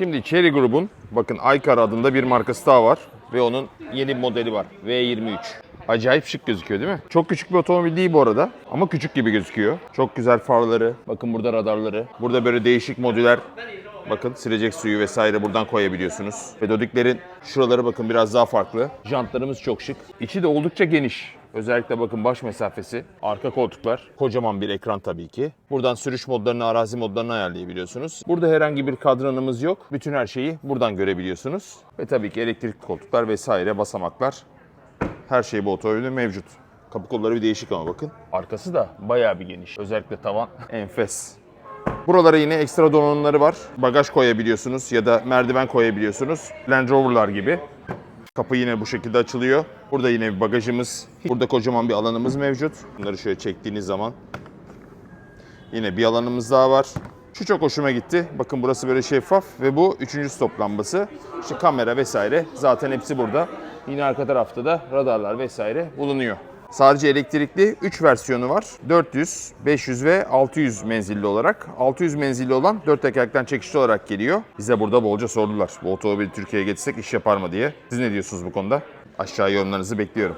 Şimdi Chery grubun bakın Aykar adında bir markası daha var. Ve onun yeni bir modeli var. V23. Acayip şık gözüküyor değil mi? Çok küçük bir otomobil değil bu arada. Ama küçük gibi gözüküyor. Çok güzel farları. Bakın burada radarları. Burada böyle değişik modüler Bakın silecek suyu vesaire buradan koyabiliyorsunuz. Ve dodiklerin şuraları bakın biraz daha farklı. Jantlarımız çok şık. İçi de oldukça geniş. Özellikle bakın baş mesafesi, arka koltuklar, kocaman bir ekran tabii ki. Buradan sürüş modlarını, arazi modlarını ayarlayabiliyorsunuz. Burada herhangi bir kadranımız yok. Bütün her şeyi buradan görebiliyorsunuz. Ve tabii ki elektrikli koltuklar vesaire, basamaklar. Her şey bu otomobilde mevcut. Kapı kolları bir değişik ama bakın. Arkası da bayağı bir geniş. Özellikle tavan enfes. Buralara yine ekstra donanımları var. Bagaj koyabiliyorsunuz ya da merdiven koyabiliyorsunuz. Land Rover'lar gibi. Kapı yine bu şekilde açılıyor. Burada yine bir bagajımız. Burada kocaman bir alanımız mevcut. Bunları şöyle çektiğiniz zaman yine bir alanımız daha var. Şu çok hoşuma gitti. Bakın burası böyle şeffaf ve bu üçüncü stop lambası. İşte kamera vesaire zaten hepsi burada. Yine arka tarafta da radarlar vesaire bulunuyor. Sadece elektrikli 3 versiyonu var. 400, 500 ve 600 menzilli olarak. 600 menzilli olan 4 tekerlekten çekişli olarak geliyor. Bize burada bolca sordular. Bu otomobili Türkiye'ye getirsek iş yapar mı diye. Siz ne diyorsunuz bu konuda? Aşağı yorumlarınızı bekliyorum.